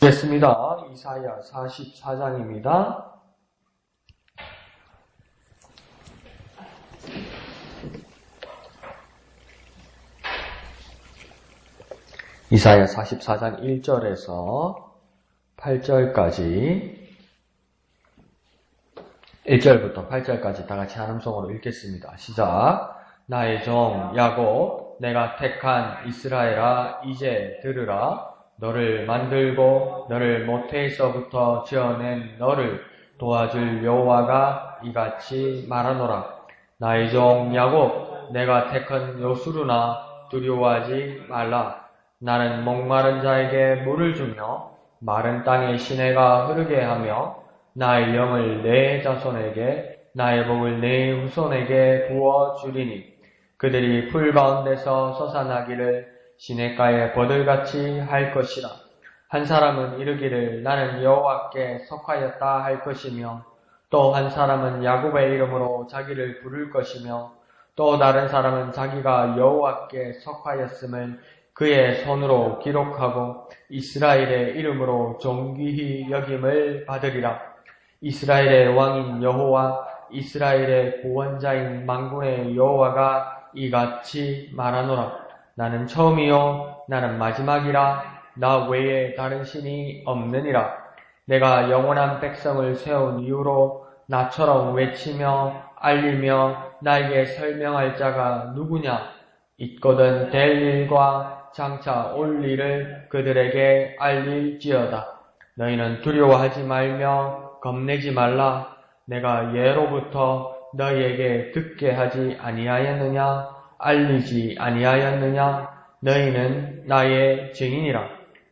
됐습니다. 이사야 44장입니다. 이사야 44장 1절에서 8절까지 1절부터 8절까지 다 같이 한 음성으로 읽겠습니다. 시작. 나의 종 야곱 내가 택한 이스라엘아 이제 들으라 너를 만들고 너를 모태에서부터 지어낸 너를 도와줄 여호와가 이같이 말하노라. 나의 종 야곱 내가 택한 요수르나 두려워하지 말라. 나는 목마른 자에게 물을 주며 마른 땅에 시내가 흐르게 하며 나의 영을 내 자손에게 나의 복을 내 후손에게 부어 주리니 그들이 풀 가운데서 솟아나기를 시냇가에 버들같이 할 것이라. 한 사람은 이르기를 나는 여호와께 속하였다 할 것이며 또 한 사람은 야곱의 이름으로 자기를 부를 것이며 또 다른 사람은 자기가 여호와께 속하였음을 그의 손으로 기록하고 이스라엘의 이름으로 존귀히 여김을 받으리라. 이스라엘의 왕인 여호와 이스라엘의 구원자인 망군의 여호와가 이같이 말하노라. 나는 처음이요 나는 마지막이라 나 외에 다른 신이 없느니라. 내가 영원한 백성을 세운 이후로 나처럼 외치며 알리며 나에게 설명할 자가 누구냐? 있거든 될 일과 장차 올 일을 그들에게 알릴지어다. 너희는 두려워하지 말며 겁내지 말라. 내가 예로부터 너희에게 듣게 하지 아니하였느냐? 알리지 아니하였느냐? 너희는 나의 증인이라.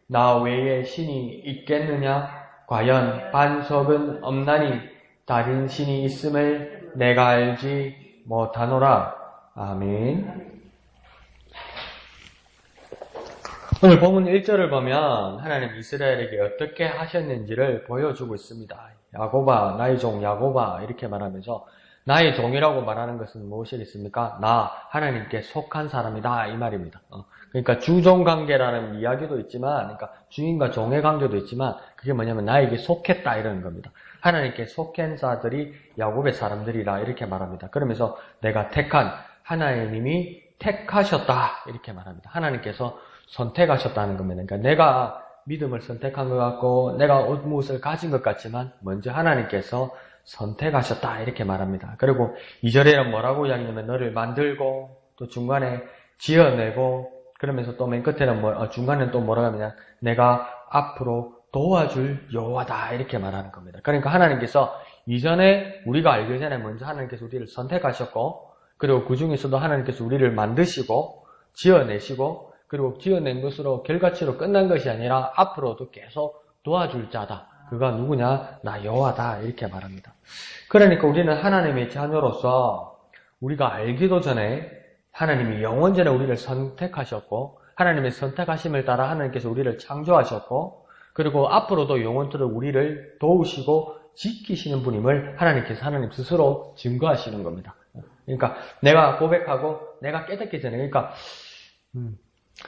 나 외에 신이 있겠느냐? 과연 반석은 없나니 다른 신이 있음을 내가 알지 못하노라. 아멘. 오늘 본문 1절을 보면 하나님 이스라엘에게 어떻게 하셨는지를 보여주고 있습니다. 야고바, 나의 종 야고바 이렇게 말하면서 나의 종이라고 말하는 것은 무엇이겠습니까? 나 하나님께 속한 사람이다 이 말입니다. 어, 그러니까 주종 관계라는 이야기도 있지만, 그러니까 주인과 종의 관계도 있지만 그게 뭐냐면 나에게 속했다 이러는 겁니다. 하나님께 속한 자들이 야곱의 사람들이라 이렇게 말합니다. 그러면서 내가 택한 하나님이 택하셨다 이렇게 말합니다. 하나님께서 선택하셨다는 겁니다. 그러니까 내가 믿음을 선택한 것 같고 내가 무엇을 가진 것 같지만 먼저 하나님께서 선택하셨다 이렇게 말합니다. 그리고 2절에는 뭐라고 이야기냐면 너를 만들고 또 중간에 지어내고 그러면서 또 맨 끝에는 뭐, 어, 중간에는 또 뭐라고 하면 내가 앞으로 도와줄 여호와다 이렇게 말하는 겁니다. 그러니까 하나님께서 이전에 우리가 알기 전에 먼저 하나님께서 우리를 선택하셨고 그리고 그 중에서도 하나님께서 우리를 만드시고 지어내시고 그리고 지어낸 것으로 결과치로 끝난 것이 아니라 앞으로도 계속 도와줄 자다. 그가 누구냐? 나 여호와다 이렇게 말합니다. 그러니까 우리는 하나님의 자녀로서 우리가 알기도 전에 하나님이 영원전에 우리를 선택하셨고 하나님의 선택하심을 따라 하나님께서 우리를 창조하셨고 그리고 앞으로도 영원토록 우리를 도우시고 지키시는 분임을 하나님께서 하나님 스스로 증거하시는 겁니다. 그러니까 내가 고백하고 내가 깨닫기 전에 그러니까 음,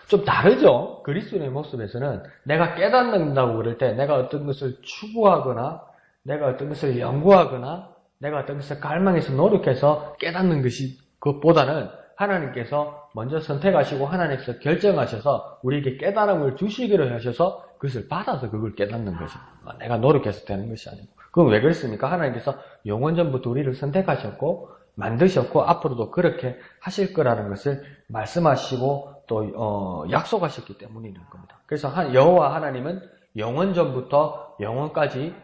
좀 다르죠. 그리스도의 모습에서는 내가 깨닫는다고 그럴 때 내가 어떤 것을 추구하거나 내가 어떤 것을 연구하거나 내가 어떤 것을 갈망해서 노력해서 깨닫는 것이 그것보다는 하나님께서 먼저 선택하시고 하나님께서 결정하셔서 우리에게 깨달음을 주시기로 하셔서 그것을 받아서 그걸 깨닫는 것이 내가 노력해서 되는 것이 아니고 그건 왜 그랬습니까? 하나님께서 영원전부터 우리를 선택하셨고 만드셨고 앞으로도 그렇게 하실 거라는 것을 말씀하시고 또 어, 약속하셨기 때문인 겁니다. 그래서 여호와 하나님은 영원 전부터 영원까지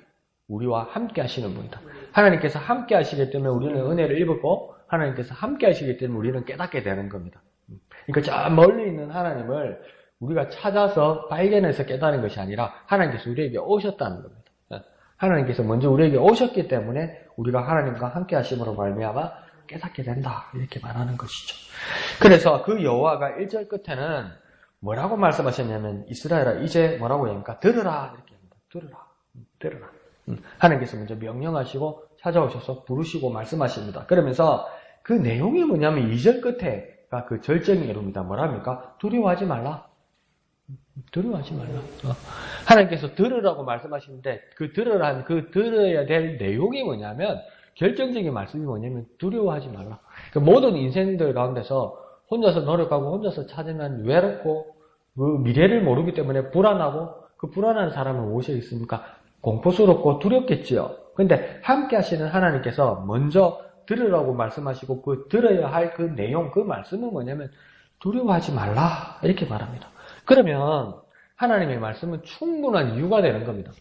우리와 함께 하시는 분이다. 하나님께서 함께 하시기 때문에 우리는 은혜를 입었고 하나님께서 함께 하시기 때문에 우리는 깨닫게 되는 겁니다. 그러니까 저 멀리 있는 하나님을 우리가 찾아서 발견해서 깨닫는 것이 아니라 하나님께서 우리에게 오셨다는 겁니다. 하나님께서 먼저 우리에게 오셨기 때문에 우리가 하나님과 함께 하심으로 말미암아 깨닫게 된다. 이렇게 말하는 것이죠. 그래서 그 여호와가 1절 끝에는 뭐라고 말씀하셨냐면 이스라엘아 이제 뭐라고 합니까? 들으라 이렇게 합니다. 들으라. 음, 들으라. 음, 하나님께서 먼저 명령하시고 찾아오셔서 부르시고 말씀하십니다. 그러면서 그 내용이 뭐냐면 2절 끝에가 그 절정의 이름이다. 뭐랍니까? 두려워하지 말라. 두려워하지 말라. 어. 하나님께서 들으라고 말씀하시는데 그 들으란 그 들어야 될 내용이 뭐냐면 결정적인 말씀이 뭐냐면 두려워하지 말라. 그 모든 인생들 가운데서 혼자서 노력하고 혼자서 찾으면 외롭고 그 미래를 모르기 때문에 불안하고 그 불안한 사람은 무엇이 있습니까? 공포스럽고 두렵겠지요. 근데 함께 하시는 하나님께서 먼저 들으라고 말씀하시고 그 들어야 할 그 내용, 그 말씀은 뭐냐면 두려워하지 말라. 이렇게 말합니다. 그러면 하나님의 말씀은 충분한 이유가 되는 겁니다.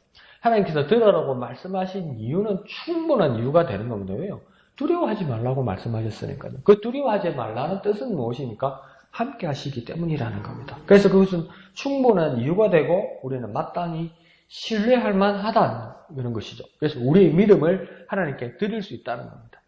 하나님께서 들으라고 말씀하신 이유는 충분한 이유가 되는 겁니다. 왜요? 두려워하지 말라고 말씀하셨으니까요. 그 두려워하지 말라는 뜻은 무엇입니까? 함께 하시기 때문이라는 겁니다. 그래서 그것은 충분한 이유가 되고 우리는 마땅히 신뢰할 만하다는 것이죠. 그래서 우리의 믿음을 하나님께 드릴 수 있다는 겁니다.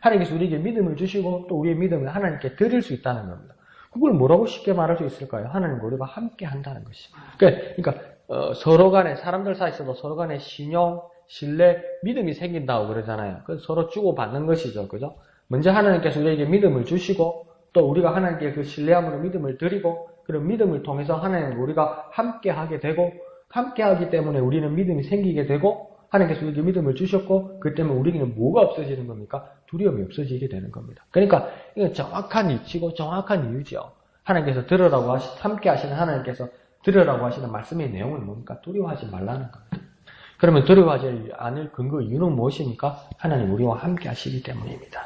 하나님께서 우리에게 믿음을 주시고 또 우리의 믿음을 하나님께 드릴 수 있다는 겁니다. 그걸 뭐라고 쉽게 말할 수 있을까요? 하나님과 우리가 함께 한다는 것입니다. 그러니까 어, 서로 간에 사람들 사이에서도 서로 간에 신용, 신뢰, 믿음이 생긴다고 그러잖아요. 그래서 서로 주고받는 것이죠. 그죠? 먼저 하나님께서 우리에게 믿음을 주시고 또 우리가 하나님께 그 신뢰함으로 믿음을 드리고 그런 믿음을 통해서 하나님과 우리가 함께 하게 되고 함께 하기 때문에 우리는 믿음이 생기게 되고 하나님께서 우리에게 믿음을 주셨고 그 때문에 우리에게는 뭐가 없어지는 겁니까? 두려움이 없어지게 되는 겁니다. 그러니까 이건 정확한 이치고 정확한 이유죠. 하나님께서 들으라고 하시, 함께 하시는 하나님께서 들으라고 하시는 말씀의 내용은 뭡니까? 두려워하지 말라는 겁니다. 그러면 두려워하지 않을 근거 이유는 무엇입니까? 하나님 우리와 함께 하시기 때문입니다.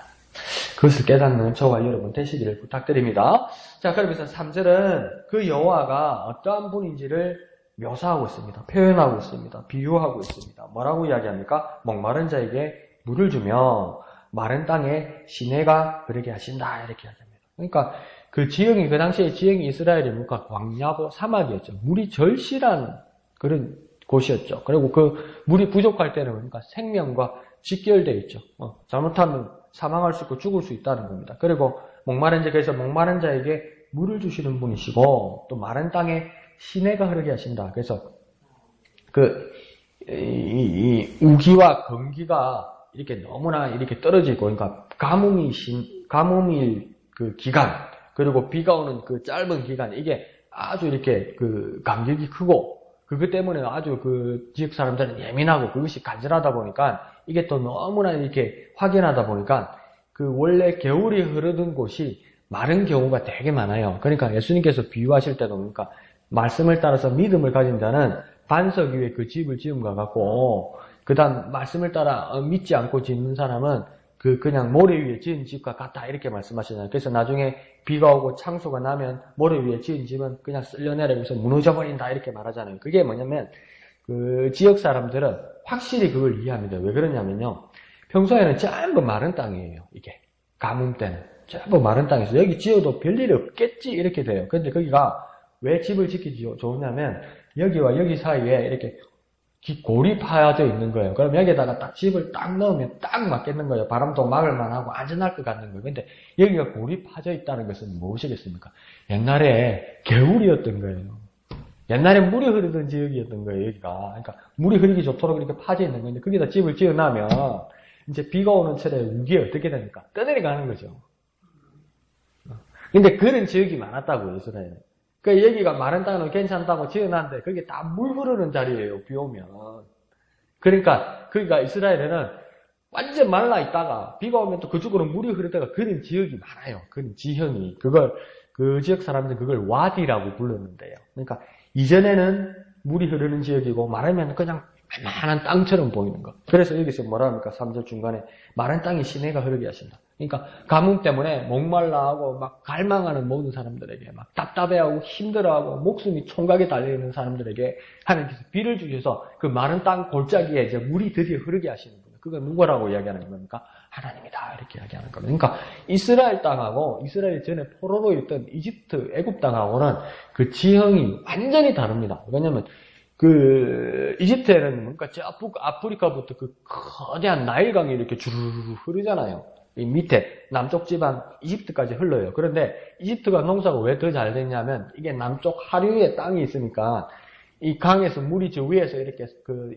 그것을 깨닫는 저와 여러분 되시기를 부탁드립니다. 자, 그러면서 3절은 그 여호와가 어떠한 분인지를 묘사하고 있습니다. 표현하고 있습니다. 비유하고 있습니다. 뭐라고 이야기합니까? 목마른 자에게 물을 주며 마른 땅에 시내가 그러게 하신다 이렇게 이야기합니다. 그러니까 그 지형이 그 당시에 지형이 이스라엘이 뭡니까 광야고 사막이었죠. 물이 절실한 그런 곳이었죠. 그리고 그 물이 부족할 때는 그러니까 생명과 직결되어 있죠. 어, 잘못하면 사망할 수 있고 죽을 수 있다는 겁니다. 그리고 목마른 자 그래서 목마른 자에게 물을 주시는 분이시고 또 마른 땅에 시내가 흐르게 하신다. 그래서 그 이, 이, 우기와 건기가 이렇게 너무나 이렇게 떨어지고 그러니까 가뭄이 신 가뭄일 그 기간 그리고 비가 오는 그 짧은 기간 이게 아주 이렇게 그 간격이 크고 그것 때문에 아주 그 지역 사람들은 예민하고 그것이 간절하다 보니까 이게 또 너무나 이렇게 확연하다 보니까 그 원래 겨울이 흐르던 곳이 마른 경우가 되게 많아요. 그러니까 예수님께서 비유하실 때도 그러니까 말씀을 따라서 믿음을 가진 자는 반석 위에 그 집을 지음과 같고 그 다음 말씀을 따라 어, 믿지 않고 짓는 사람은 그 그냥 모래 위에 지은 집과 같다 이렇게 말씀하시잖아요. 그래서 나중에 비가 오고 창수가 나면 모래 위에 지은 집은 그냥 쓸려내려서 무너져 버린다 이렇게 말하잖아요. 그게 뭐냐면 그 지역 사람들은 확실히 그걸 이해합니다. 왜 그러냐면요. 평소에는 전부 마른 땅이에요. 이게 가뭄 때는 전부 마른 땅에서 여기 지어도 별일이 없겠지 이렇게 돼요. 근데 거기가 왜 집을 짓기 좋으냐면 여기와 여기 사이에 이렇게 골이 파여져 있는 거예요. 그럼 여기에다가 딱 집을 딱 넣으면 딱 맞겠는 거예요. 바람도 막을 만 하고 안전할 것 같는 거예요. 근데 여기가 골이 파져 있다는 것은 무엇이겠습니까? 옛날에 겨울이었던 거예요. 옛날에 물이 흐르던 지역이었던 거예요, 여기가. 그러니까 물이 흐르기 좋도록 이렇게 파져 있는 건데 거기다 집을 지어 놔면 이제 비가 오는 철에 우기에 어떻게 됩니까? 떠내려가는 거죠. 근데 그런 지역이 많았다고요, 이스라엘에. 그 여기가 마른 땅은 괜찮다고 지어놨는데 그게 다 물 흐르는 자리예요. 비 오면. 그러니까 거기가 이스라엘에는 완전 말라 있다가 비가 오면 또 그쪽으로 물이 흐르다가 그런 지역이 많아요. 그런 지형이. 그걸 그 지역 사람들은 그걸 와디라고 불렀는데요. 그러니까 이전에는 물이 흐르는 지역이고 말하면 그냥 만만한 땅처럼 보이는 거. 그래서 여기서 뭐라 합니까? 3절 중간에 마른 땅이 시내가 흐르게 하신다. 그러니까 가뭄 때문에 목말라하고 막 갈망하는 모든 사람들에게 막 답답해하고 힘들어하고 목숨이 총각에 달려있는 사람들에게 하나님께서 비를 주셔서 그 마른 땅 골짜기에 이제 물이 드디어 흐르게 하시는 거예요. 그건 누구라고 이야기하는 겁니까? 하나님이다 이렇게 이야기하는 겁니다. 그러니까 이스라엘 땅하고 이스라엘 전에 포로로 있던 이집트 애굽 땅하고는 그 지형이 완전히 다릅니다. 왜냐하면 그 이집트에는 뭔가 저 아프리카부터 그 거대한 나일강이 이렇게 주르르 흐르잖아요. 이 밑에 남쪽 지방 이집트까지 흘러요. 그런데 이집트가 농사가 왜 더잘 됐냐면 이게 남쪽 하류에 땅이 있으니까 이 강에서 물이 저 위에서 이렇게 그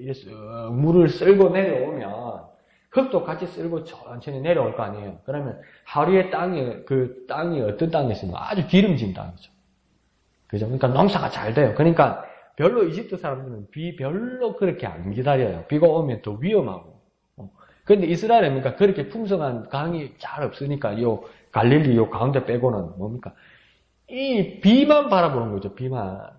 물을 쓸고 내려오면 흙도 같이 쓸고 천천히 내려올 거 아니에요. 그러면 하류의 땅이 그 땅이 어떤 땅이었습니까? 아주 기름진 땅이죠. 그죠? 그러니까 농사가 잘 돼요. 그러니까 별로 이집트 사람들은 비 별로 그렇게 안 기다려요. 비가 오면 더 위험하고. 어. 근데 이스라엘은 그러니까 그렇게 풍성한 강이 잘 없으니까 요 갈릴리 요 가운데 빼고는 뭡니까? 이 비만 바라보는 거죠. 비만.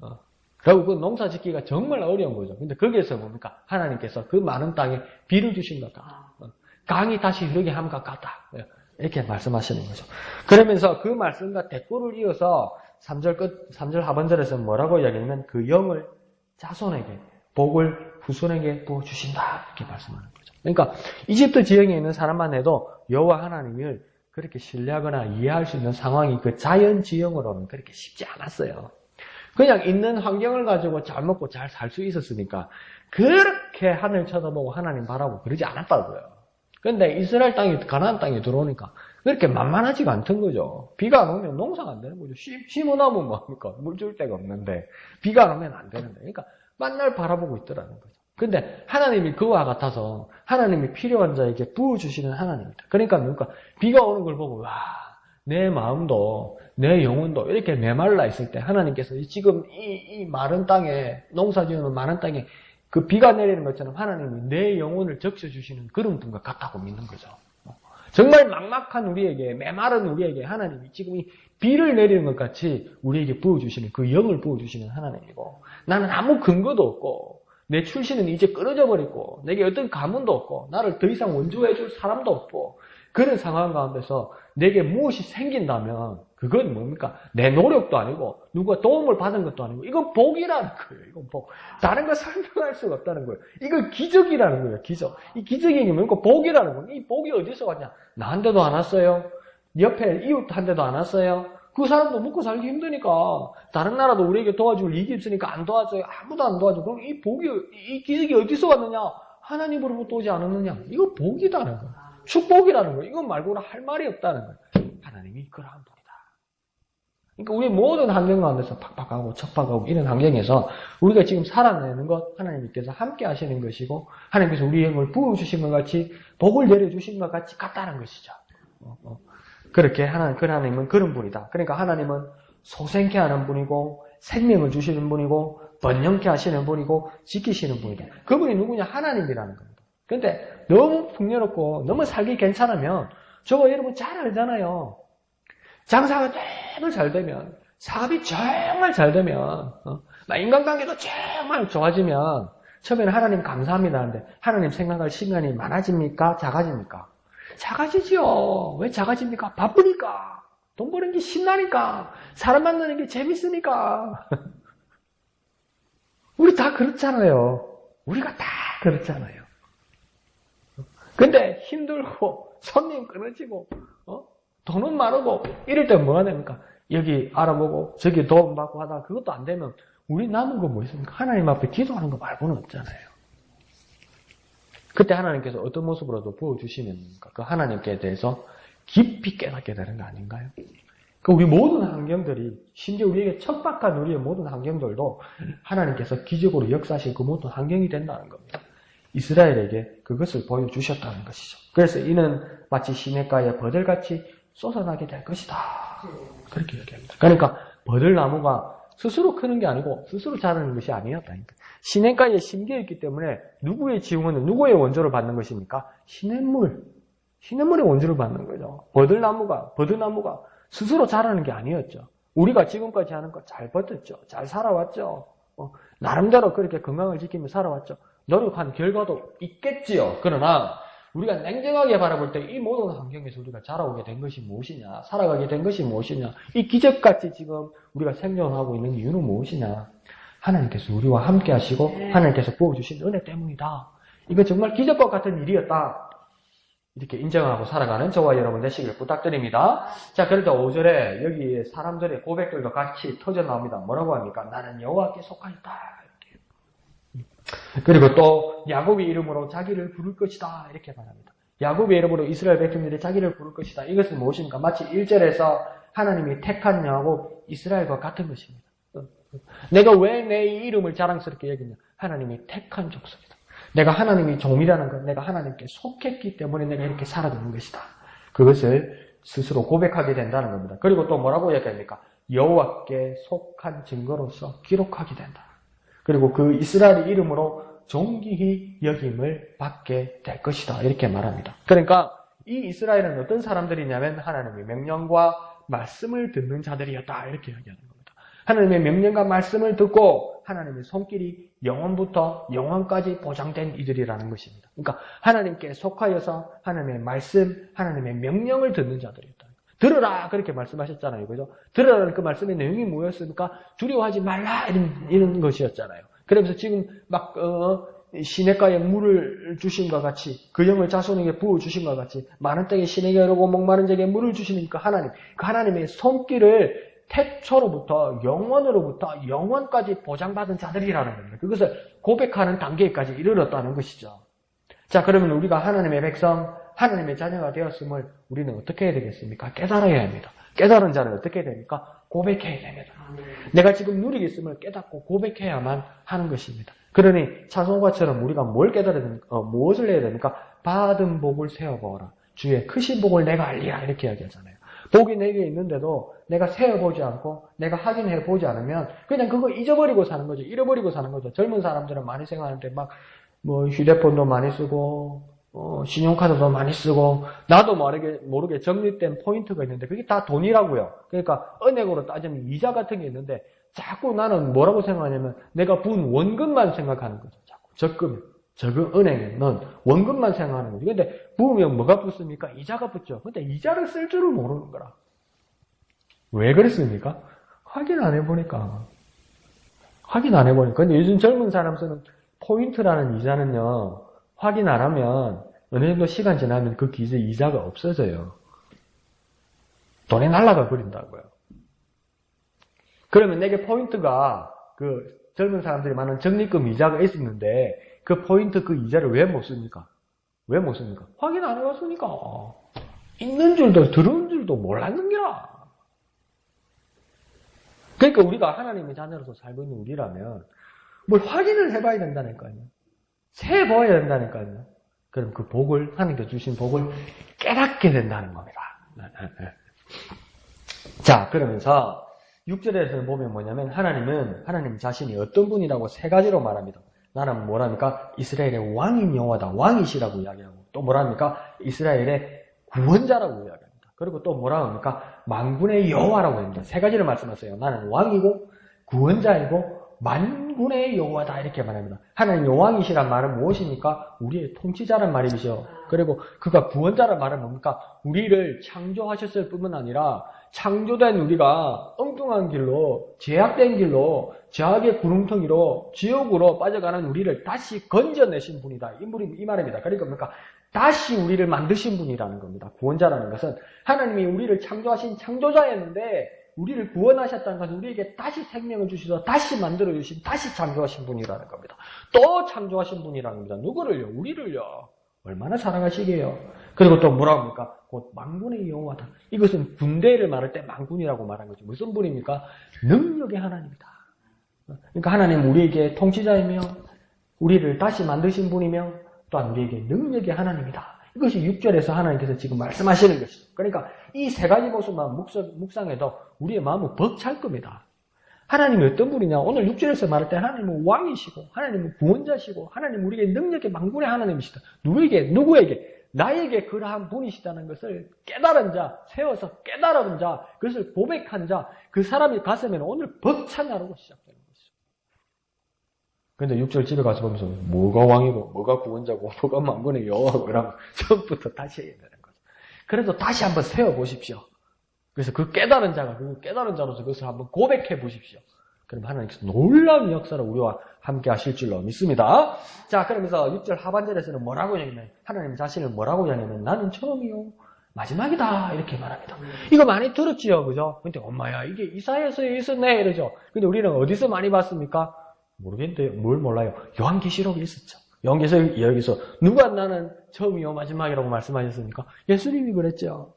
어. 그리고 그 농사 짓기가 정말 어려운 거죠. 근데 거기에서 뭡니까? 하나님께서 그 많은 땅에 비를 주신 것 같다. 어. 강이 다시 흐르게 함것 같다. 예. 이렇게 말씀하시는 거죠. 그러면서 그 말씀과 대꾸를 이어서 3절 끝, 3절 하반절에서 뭐라고 이야기하냐면 그 영을 자손에게, 복을 후손에게 부어주신다. 이렇게 말씀하는 거죠. 그러니까 이집트 지역에 있는 사람만 해도 여호와 하나님을 그렇게 신뢰하거나 이해할 수 있는 상황이 그 자연 지형으로는 그렇게 쉽지 않았어요. 그냥 있는 환경을 가지고 잘 먹고 잘 살 수 있었으니까 그렇게 하늘 쳐다보고 하나님 바라고 그러지 않았다고요. 근데 이스라엘 땅이 가나안 땅에 들어오니까 그렇게 만만하지가 않던 거죠. 비가 안 오면 농사가 안 되는 거죠. 심어나면 뭐합니까? 물 줄 데가 없는데 비가 안 오면 안 되는데. 그러니까 만날 바라보고 있더라는 거죠. 근데 하나님이 그와 같아서 하나님이 필요한 자에게 부어주시는 하나님입니다. 그러니까 뭡니까? 비가 오는 걸 보고 와, 내 마음도 내 영혼도 이렇게 메말라 있을 때 하나님께서 지금 이, 이 마른 땅에 농사 지어놓은 마른 땅에 그 비가 내리는 것처럼 하나님이 내 영혼을 적셔주시는 그런 분과 같다고 믿는 거죠. 정말 막막한 우리에게, 메마른 우리에게 하나님이 지금 이 비를 내리는 것 같이 우리에게 부어주시는 그 영을 부어주시는 하나님이고 나는 아무 근거도 없고 내 출신은 이제 끊어져 버리고 내게 어떤 가문도 없고 나를 더 이상 원조해 줄 사람도 없고 그런 상황 가운데서 내게 무엇이 생긴다면 그건 뭡니까? 내 노력도 아니고 누가 도움을 받은 것도 아니고 이건 복이라는 거예요. 이건 복. 다른 거 설명할 수가 없다는 거예요. 이건 기적이라는 거예요. 기적. 이 기적이 뭡니까? 복이라는 거예요. 이 복이 어디서 왔냐? 나한테도 안 왔어요. 옆에 이웃한테도 안 왔어요. 그 사람도 먹고 살기 힘드니까 다른 나라도 우리에게 도와줄 이익이 없으니까 안 도와줘요. 아무도 안 도와줘. 그럼 이 복이 이 기적이 어디서 왔느냐? 하나님으로부터 오지 않았느냐? 이거 복이다는 거예요. 축복이라는 거예요. 이건 말고는 할 말이 없다는 거예요. 하나님이 그러한 분이다. 그러니까 우리 모든 환경 가운데서 팍팍하고 척박하고 이런 환경에서 우리가 지금 살아내는 것 하나님께서 함께 하시는 것이고 하나님께서 우리 영을 부어주신 것 같이 복을 내려주신 것 같이 같다는 것이죠. 어, 어. 그렇게 하나님, 그 하나님은 그런 분이다. 그러니까 하나님은 소생케 하는 분이고 생명을 주시는 분이고 번영케 하시는 분이고 지키시는 분이다. 그분이 누구냐? 하나님이라는 겁니다. 근데 너무 풍요롭고 너무 살기 괜찮으면 저거 여러분 잘 알잖아요. 장사가 너무 잘 되면 사업이 정말 잘 되면 어? 인간관계도 정말 좋아지면 처음에는 하나님 감사합니다 하는데 하나님 생각할 시간이 많아집니까? 작아집니까? 작아지죠. 왜 작아집니까? 바쁘니까. 돈 버는 게 신나니까. 사람 만나는 게 재밌으니까. 우리 다 그렇잖아요. 우리가 다 그렇잖아요. 근데 힘들고 손님 끊어지고 어? 돈은 마르고 이럴 때 뭐가 됩니까? 여기 알아보고 저기 도움받고 하다가 그것도 안 되면 우리 남은 거 뭐 있습니까? 하나님 앞에 기도하는 거 말고는 없잖아요. 그때 하나님께서 어떤 모습으로도 부어주시는 그 하나님께 대해서 깊이 깨닫게 되는 거 아닌가요? 그 우리 모든 환경들이 심지어 우리에게 척박한 우리의 모든 환경들도 하나님께서 기적으로 역사하신 그 모든 환경이 된다는 겁니다. 이스라엘에게 그것을 보여주셨다는 것이죠. 그래서 이는 마치 시냇가에 버들같이 쏟아나게 될 것이다. 그렇게 얘기합니다. 그러니까 버들나무가 스스로 크는 게 아니고 스스로 자라는 것이 아니었다니까. 시냇가에 심겨 있기 때문에 누구의 지웅은 누구의 원조를 받는 것입니까? 시냇물. 시냇물의 원조를 받는 거죠. 버들나무가, 버들나무가 스스로 자라는 게 아니었죠. 우리가 지금까지 하는 거 잘 버텼죠. 잘 살아왔죠. 어, 나름대로 그렇게 건강을 지키며 살아왔죠. 노력한 결과도 있겠지요. 그러나 우리가 냉정하게 바라볼 때 이 모든 환경에서 우리가 자라오게 된 것이 무엇이냐, 살아가게 된 것이 무엇이냐, 이 기적같이 지금 우리가 생존하고 있는 이유는 무엇이냐. 하나님께서 우리와 함께 하시고 네. 하나님께서 부어주신 은혜 때문이다. 이거 정말 기적과 같은 일이었다. 이렇게 인정하고 살아가는 저와 여러분 되시길 부탁드립니다. 자, 그런데 5절에 여기 사람들의 고백들도 같이 터져 나옵니다. 뭐라고 합니까? 나는 여호와께 속하였다. 그리고 또 야곱의 이름으로 자기를 부를 것이다 이렇게 말합니다. 야곱의 이름으로 이스라엘 백성들이 자기를 부를 것이다. 이것은 무엇입니까? 마치 1절에서 하나님이 택한 야곱 이스라엘과 같은 것입니다. 내가 왜 내 이름을 자랑스럽게 여기냐? 하나님이 택한 족속이다. 내가 하나님이 종이라는 것, 내가 하나님께 속했기 때문에 내가 이렇게 살아가는 것이다. 그것을 스스로 고백하게 된다는 겁니다. 그리고 또 뭐라고 얘기합니까? 여호와께 속한 증거로서 기록하게 된다. 그리고 그 이스라엘 이름으로 존귀히 여김을 받게 될 것이다. 이렇게 말합니다. 그러니까 이 이스라엘은 어떤 사람들이냐면 하나님의 명령과 말씀을 듣는 자들이었다. 이렇게 이야기하는 겁니다. 하나님의 명령과 말씀을 듣고 하나님의 손길이 영원부터 영원까지 보장된 이들이라는 것입니다. 그러니까 하나님께 속하여서 하나님의 말씀, 하나님의 명령을 듣는 자들이었다. 들으라 그렇게 말씀하셨잖아요. 그죠? 들으라는 그 말씀의 내용이 뭐였습니까? 두려워하지 말라 이런, 이런 것이었잖아요. 그러면서 지금 막 어, 시냇가에 물을 주신 것 같이 그 영을 자손에게 부어 주신 것 같이 많은 땅에 시내게 흐르고 목마른 자에게 물을 주시는 그 하나님 그 하나님의 손길을 태초로부터 영원으로부터 영원까지 보장받은 자들이라는 겁니다. 그것을 고백하는 단계까지 이르렀다는 것이죠. 자 그러면 우리가 하나님의 백성 하나님의 자녀가 되었음을 우리는 어떻게 해야 되겠습니까? 깨달아야 합니다. 깨달은 자는 어떻게 해야 됩니까? 고백해야 됩니다. 내가 지금 누리겠음을 깨닫고 고백해야만 하는 것입니다. 그러니 차송과처럼 우리가 뭘 깨달아야 됩니까? 어, 무엇을 해야 됩니까? 받은 복을 세어보라. 주의 크신 복을 내가 알리라. 이렇게 이야기하잖아요. 복이 내게 있는데도 내가 세어보지 않고 내가 확인해 보지 않으면 그냥 그거 잊어버리고 사는 거죠. 잃어버리고 사는 거죠. 젊은 사람들은 많이 생각하는데 막 뭐 휴대폰도 많이 쓰고 어, 신용카드도 많이 쓰고 나도 모르게 모르게 적립된 포인트가 있는데 그게 다 돈이라고요. 그러니까 은행으로 따지면 이자 같은 게 있는데 자꾸 나는 뭐라고 생각하냐면 내가 분 원금만 생각하는 거죠. 자꾸 적금, 적금 은행에는 원금만 생각하는 거죠. 근데 부으면 뭐가 붙습니까? 이자가 붙죠. 근데 이자를 쓸 줄을 모르는 거라. 왜 그랬습니까? 확인 안 해보니까. 확인 안 해보니까. 근데 요즘 젊은 사람 쓰는 포인트라는 이자는요. 확인 안 하면 어느 정도 시간 지나면 그 기재 이자가 없어져요. 돈이 날라가 버린다고요. 그러면 내게 포인트가 그 젊은 사람들이 많은 적립금 이자가 있었는데 그 포인트 그 이자를 왜 못 씁니까? 왜 못 씁니까? 확인 안 해봤으니까. 있는 줄도 들은 줄도 몰랐는 게라. 그러니까 우리가 하나님의 자녀로서 살고 있는 우리라면 뭘 확인을 해봐야 된다니까요. 세보아야 된다니까요. 그럼 그 복을, 하나님께 주신 복을 깨닫게 된다는 겁니다. 자, 그러면서 6절에서는 보면 뭐냐면 하나님은 하나님 자신이 어떤 분이라고 세 가지로 말합니다. 나는 뭐랍니까? 이스라엘의 왕인 여호와다. 왕이시라고 이야기하고 또 뭐랍니까? 이스라엘의 구원자라고 이야기합니다. 그리고 또 뭐라 합니까? 만군의 여호와라고 합니다. 세 가지를 말씀하세요. 나는 왕이고 구원자이고 만 군의 여호와다 이렇게 말합니다. 하나님 여왕이시란 말은 무엇입니까? 우리의 통치자란 말이죠. 그리고 그가 구원자란 말은 뭡니까? 우리를 창조하셨을 뿐만 아니라 창조된 우리가 엉뚱한 길로 제약된 길로 제약의 구름텅이로 지옥으로 빠져가는 우리를 다시 건져내신 분이다. 이, 이 말입니다. 그러니까 뭡니까? 다시 우리를 만드신 분이라는 겁니다. 구원자라는 것은 하나님이 우리를 창조하신 창조자였는데 우리를 구원하셨다는 것은 우리에게 다시 생명을 주시서 다시 만들어 주신 다시 창조하신 분이라는 겁니다. 또 창조하신 분이라는 겁니다. 누구를요? 우리를요. 얼마나 사랑하시게요. 그리고 또 뭐라고 합니까? 곧 망군의 여호와다. 이것은 군대를 말할 때 망군이라고 말한 거죠. 무슨 분입니까? 능력의 하나님이다. 그러니까 하나님 우리에게 통치자이며 우리를 다시 만드신 분이며 또한 우리에게 능력의 하나님이다. 이것이 6절에서 하나님께서 지금 말씀하시는 것이죠. 그러니까 이 세 가지 모습만 묵상해도 우리의 마음은 벅찰 겁니다. 하나님이 어떤 분이냐? 오늘 6절에서 말할 때 하나님은 왕이시고, 하나님은 구원자시고, 하나님 우리에게 능력의 망군의 하나님이시다. 누구에게? 누구에게? 나에게 그러한 분이시다는 것을 깨달은 자, 세워서 깨달은 자, 그것을 고백한 자, 그 사람이 가슴에는 오늘 벅찬 나르고 시작됩니다. 근데 6절 집에 가서 보면서 뭐가 왕이고 뭐가 구원자고 뭐가 여호와고 이러면 처음부터 다시 해야 되는 거죠. 그래도 다시 한번 세워보십시오. 그래서 그 깨달은 자가 그 깨달은 자로서 그것을 한번 고백해 보십시오. 그럼 하나님께서 놀라운 역사를 우리와 함께 하실 줄로 믿습니다. 자, 그러면서 6절 하반절에서는 뭐라고 하냐면 하나님 자신을 뭐라고 하냐면 나는 처음이요. 마지막이다. 이렇게 말합니다. 이거 많이 들었지요. 그죠? 근데 엄마야 이게 이사야서에 있었네. 이러죠. 근데 우리는 어디서 많이 봤습니까? 모르겠는데 뭘 몰라요. 요한계시록에 있었죠. 요한계시록 여기서 누가 나는 처음이요 마지막이라고 말씀하셨습니까? 예수님이 그랬죠.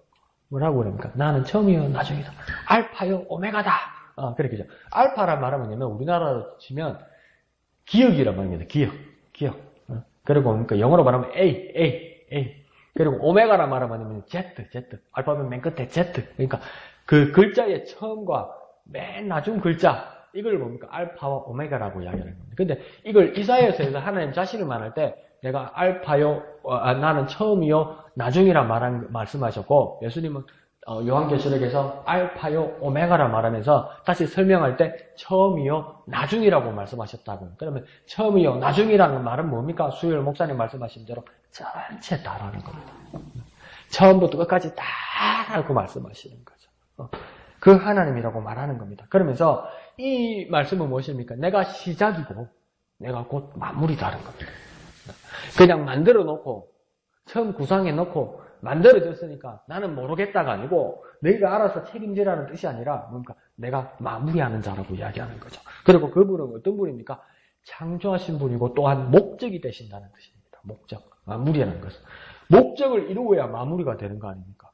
뭐라고 그럽니까? 나는 처음이요 나중이다. 알파요 오메가다. 아, 그렇게죠. 알파란 말은 뭐냐면 우리나라로 치면 기억이란 말입니다. 기억, 기억. 어? 그리고 그러니까 영어로 말하면 A, A, A. 그리고 오메가란 말은 뭐냐면 Z, Z. 알파벳 맨 끝에 Z. 그러니까 그 글자의 처음과 맨 나중 글자 이걸 뭡니까? 알파와 오메가라고 이야기하는 겁니다. 근데 이걸 이사야서에서 하나님 자신을 말할 때 내가 알파요, 어, 아, 나는 처음이요, 나중이라 말한, 말씀하셨고 예수님은 어, 요한계시록에서 알파요, 오메가라 말하면서 다시 설명할 때 처음이요, 나중이라고 말씀하셨다고. 그러면 처음이요, 나중이라는 말은 뭡니까? 수요일 목사님 말씀하신 대로 전체 다라는 겁니다. 처음부터 끝까지 다라고 말씀하시는 거죠. 어, 그 하나님이라고 말하는 겁니다. 그러면서 이 말씀은 무엇입니까? 내가 시작이고 내가 곧 마무리다는 겁니다. 그냥 만들어 놓고 처음 구상해 놓고 만들어졌으니까 나는 모르겠다가 아니고 너희가 알아서 책임지라는 뜻이 아니라 뭡니까? 내가 마무리하는 자라고 이야기하는 거죠. 그리고 그분은 어떤 분입니까? 창조하신 분이고 또한 목적이 되신다는 뜻입니다. 목적. 마무리하는 것은. 목적을 이루어야 마무리가 되는 거 아닙니까?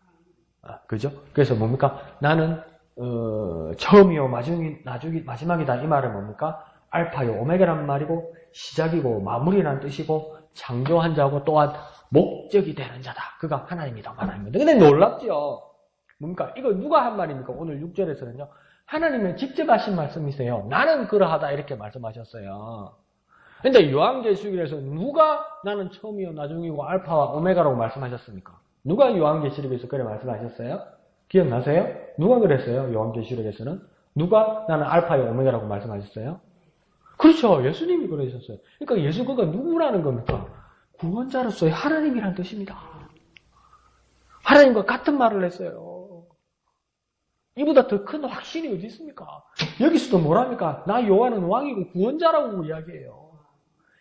아, 그죠? 그래서 뭡니까? 나는 어, 처음이요, 마중이, 나중이, 마지막이다. 이 말은 뭡니까? 알파요, 오메가란 말이고, 시작이고, 마무리라는 뜻이고, 창조한 자고, 또한 목적이 되는 자다. 그가 하나님이다. 말합니다. 근데 놀랍죠? 뭡니까? 이거 누가 한 말입니까? 오늘 6절에서는요. 하나님은 직접 하신 말씀이세요. 나는 그러하다. 이렇게 말씀하셨어요. 근데 요한계시록에서 누가 나는 처음이요, 나중이고, 알파와 오메가라고 말씀하셨습니까? 누가 요한계시록에서 그래 말씀하셨어요? 기억나세요? 누가 그랬어요? 요한계시록에서는 누가 나는 알파의 오메가라고 말씀하셨어요? 그렇죠. 예수님이 그러셨어요. 그러니까 예수 그가 누구라는 겁니까? 구원자로서의 하나님이란 뜻입니다. 하나님과 같은 말을 했어요. 이보다 더 큰 확신이 어디 있습니까? 여기서도 뭐랍니까? 나 요한은 왕이고 구원자라고 이야기해요.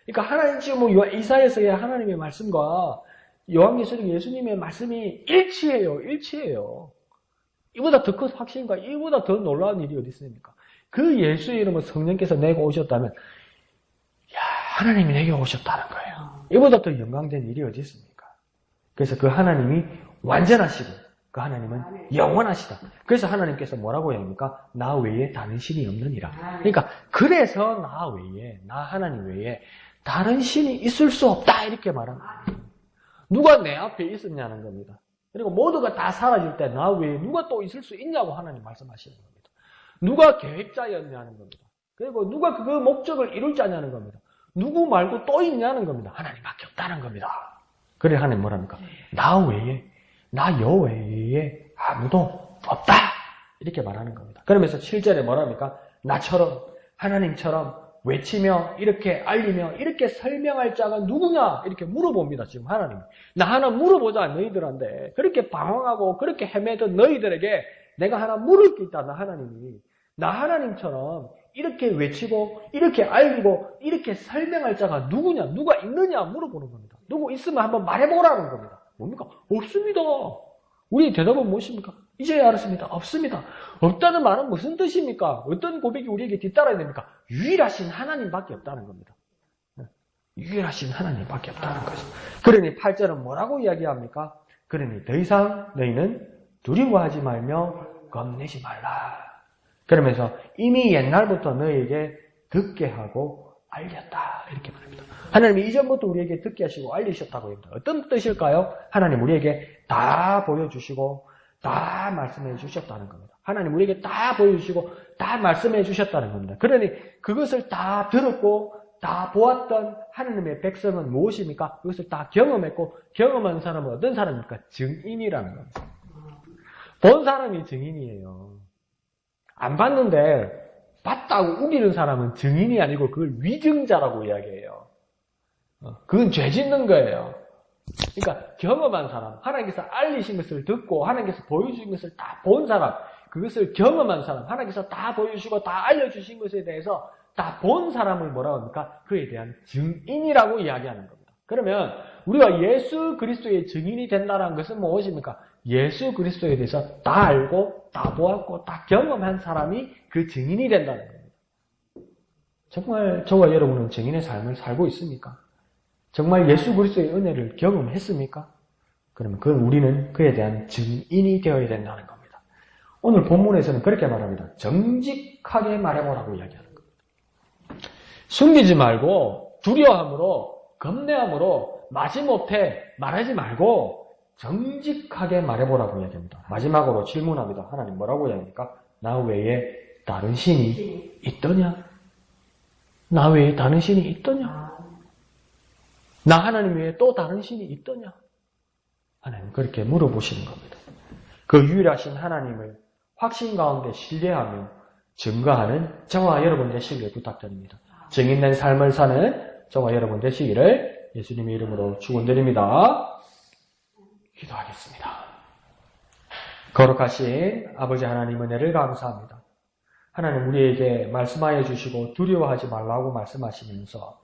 그러니까 하나님 지금 뭐 이사에서의 하나님의 말씀과 요한계시록 예수님의 말씀이 일치해요. 일치해요. 이보다 더 큰 확신과 이보다 더 놀라운 일이 어디 있습니까? 그 예수의 이름을 성령께서 내고 오셨다면 야 하나님이 내게 오셨다는 거예요. 이보다 더 영광된 일이 어디 있습니까? 그래서 그 하나님이 완전하시고 그 하나님은 영원하시다. 그래서 하나님께서 뭐라고 합니까? 나 외에 다른 신이 없느니라. 그러니까 그래서 나 외에 나 하나님 외에 다른 신이 있을 수 없다 이렇게 말합니다. 누가 내 앞에 있었냐는 겁니다. 그리고 모두가 다 사라질 때 나 외에 누가 또 있을 수 있냐고 하나님 말씀하시는 겁니다. 누가 계획자였냐는 겁니다. 그리고 누가 그 목적을 이룰 자냐는 겁니다. 누구 말고 또 있냐는 겁니다. 하나님밖에 없다는 겁니다. 그래 하나님 뭐랍니까? 나 외에 나 여외에 아무도 없다. 이렇게 말하는 겁니다. 그러면서 7절에 뭐랍니까? 나처럼 하나님처럼 외치며 이렇게 알리며 이렇게 설명할 자가 누구냐? 이렇게 물어봅니다 지금 하나님. 나 하나 물어보자 너희들한테. 그렇게 방황하고 그렇게 헤매던 너희들에게 내가 하나 물을 게 있다 나 하나님이. 나 하나님처럼 이렇게 외치고 이렇게 알리고 이렇게 설명할 자가 누구냐? 누가 있느냐? 물어보는 겁니다. 누구 있으면 한번 말해보라는 겁니다. 뭡니까? 없습니다. 우리 대답은 무엇입니까 이제야 알았습니다. 없습니다. 없다는 말은 무슨 뜻입니까? 어떤 고백이 우리에게 뒤따라야 됩니까? 유일하신 하나님밖에 없다는 겁니다. 네. 유일하신 하나님밖에 없다는 거죠. 그러니 8절은 뭐라고 이야기합니까? 그러니 더 이상 너희는 두려워하지 말며 겁내지 말라. 그러면서 이미 옛날부터 너희에게 듣게 하고 알렸다. 이렇게 말합니다. 하나님이 이전부터 우리에게 듣게 하시고 알리셨다고 합니다. 어떤 뜻일까요? 하나님 우리에게 다 보여주시고 다 말씀해 주셨다는 겁니다. 하나님 우리에게 다 보여주시고 다 말씀해 주셨다는 겁니다. 그러니 그것을 다 들었고 다 보았던 하나님의 백성은 무엇입니까? 그것을 다 경험했고 경험한 사람은 어떤 사람입니까? 증인이라는 겁니다. 본 사람이 증인이에요. 안 봤는데 봤다고 우기는 사람은 증인이 아니고 그걸 위증자라고 이야기해요. 어, 그건 죄 짓는 거예요. 그러니까 경험한 사람, 하나님께서 알리신 것을 듣고 하나님께서 보여주신 것을 다 본 사람, 그것을 경험한 사람, 하나님께서 다 보여주시고 다 알려주신 것에 대해서 다 본 사람을 뭐라고 합니까? 그에 대한 증인이라고 이야기하는 겁니다. 그러면 우리가 예수 그리스도의 증인이 된다는 것은 무엇입니까? 예수 그리스도에 대해서 다 알고 다 보았고 다 경험한 사람이 그 증인이 된다는 겁니다. 정말 저와 여러분은 증인의 삶을 살고 있습니까? 정말 예수 그리스도의 은혜를 경험했습니까? 그러면 그건 우리는 그에 대한 증인이 되어야 된다는 겁니다. 오늘 본문에서는 그렇게 말합니다. 정직하게 말해보라고 이야기하는 겁니다. 숨기지 말고 두려워함으로 겁내함으로 마지못해 말하지 말고 정직하게 말해보라고 이야기합니다. 마지막으로 질문합니다. 하나님 뭐라고 이야기합니까? 나 외에 다른 신이 있더냐? 나 외에 다른 신이 있더냐? 나 하나님 외에 또 다른 신이 있더냐? 하나님 그렇게 물어보시는 겁니다. 그 유일하신 하나님을 확신 가운데 신뢰하며 증거하는 저와 여러분 되시기를 부탁드립니다. 증인된 삶을 사는 저와 여러분 되시기를 예수님의 이름으로 축원드립니다. 기도하겠습니다. 거룩하신 아버지 하나님 은혜를 감사합니다. 하나님 우리에게 말씀하여 주시고 두려워하지 말라고 말씀하시면서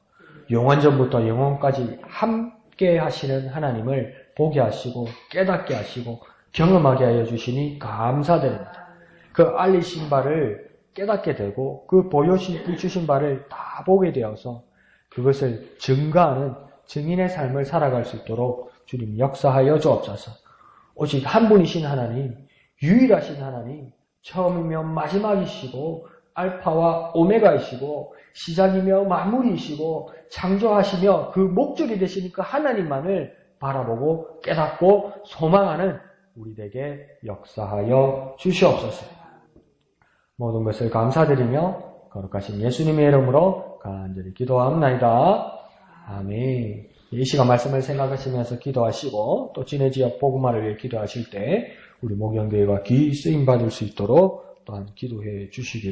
영원전부터 영원까지 함께 하시는 하나님을 보게 하시고 깨닫게 하시고 경험하게 하여 주시니 감사드립니다. 그 알리신 바를 깨닫게 되고 그 보여주신 바를 다 보게 되어서 그것을 증거하는 증인의 삶을 살아갈 수 있도록 주님 역사하여 주옵소서. 오직 한 분이신 하나님, 유일하신 하나님, 처음이며 마지막이시고 알파와 오메가이시고 시작이며 마무리이시고 창조하시며 그 목적이 되시니까 그 하나님만을 바라보고 깨닫고 소망하는 우리에게 역사하여 주시옵소서. 모든 것을 감사드리며 거룩하신 예수님의 이름으로 간절히 기도합나이다. 아멘. 이 시간 말씀을 생각하시면서 기도하시고 또 진해 지역 복음화를 위해 기도하실 때 우리 목양교회가 귀 쓰임 받을 수 있도록 또한 기도해 주시기를